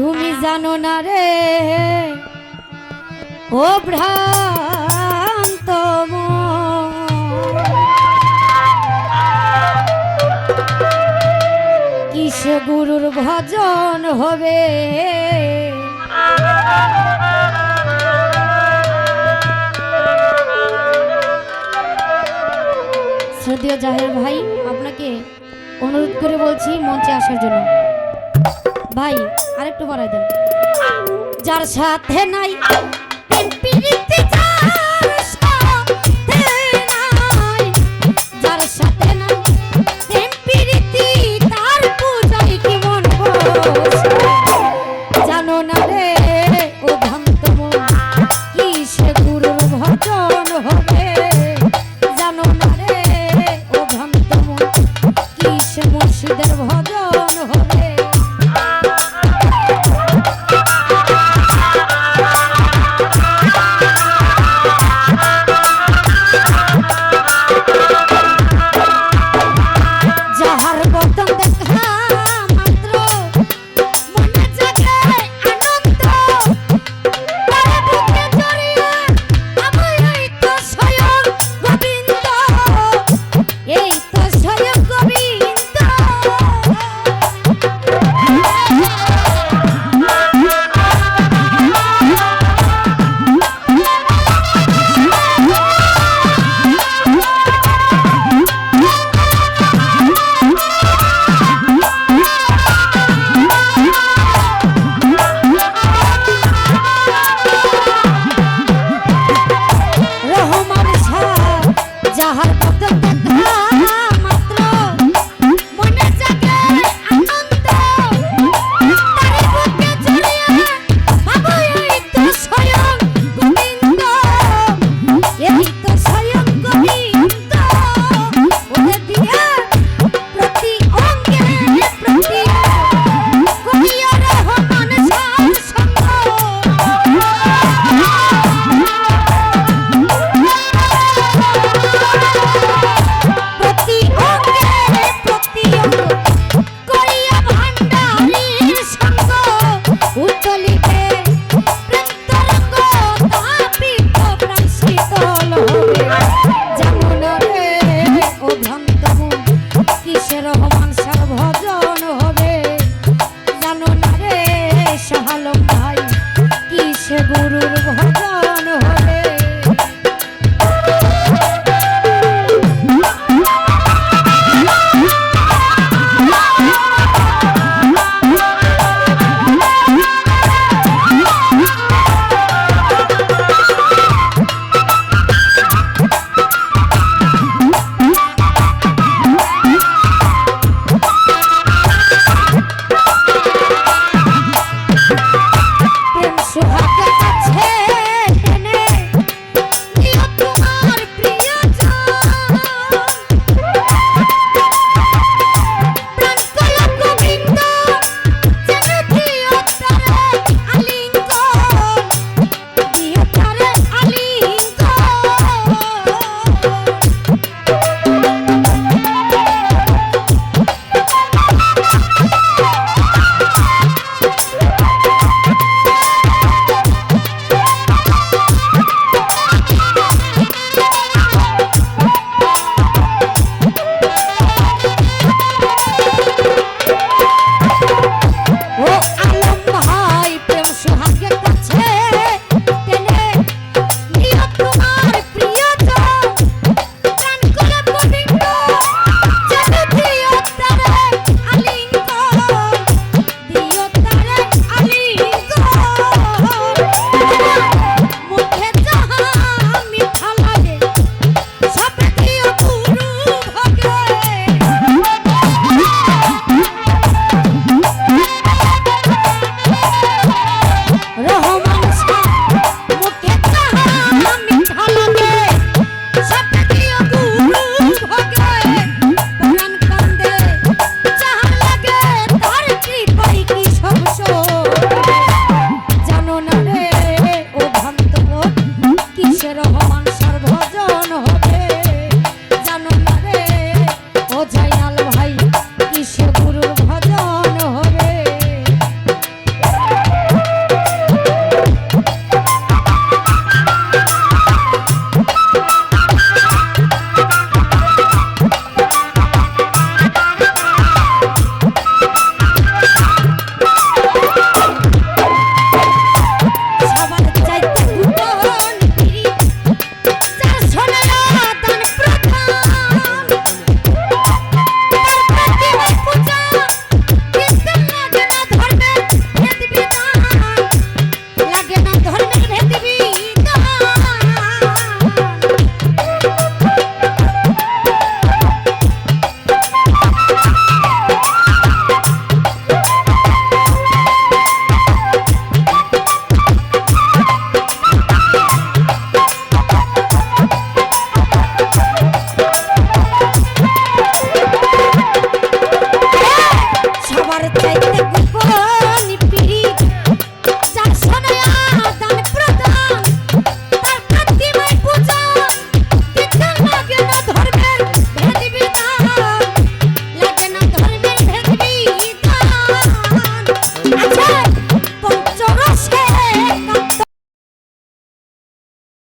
তুমি হ্যাঁ। জানো না রে। ও ভ্রান্তম কিসে গুরুর ভজন হবে? শ্রদ্ধেয় জাহের ভাই আপনাকে অনুরোধ করে বলছি মঞ্চে আসার জন্য। ভাই আরেকটু বাড়াই দেন। যার সাথে নাই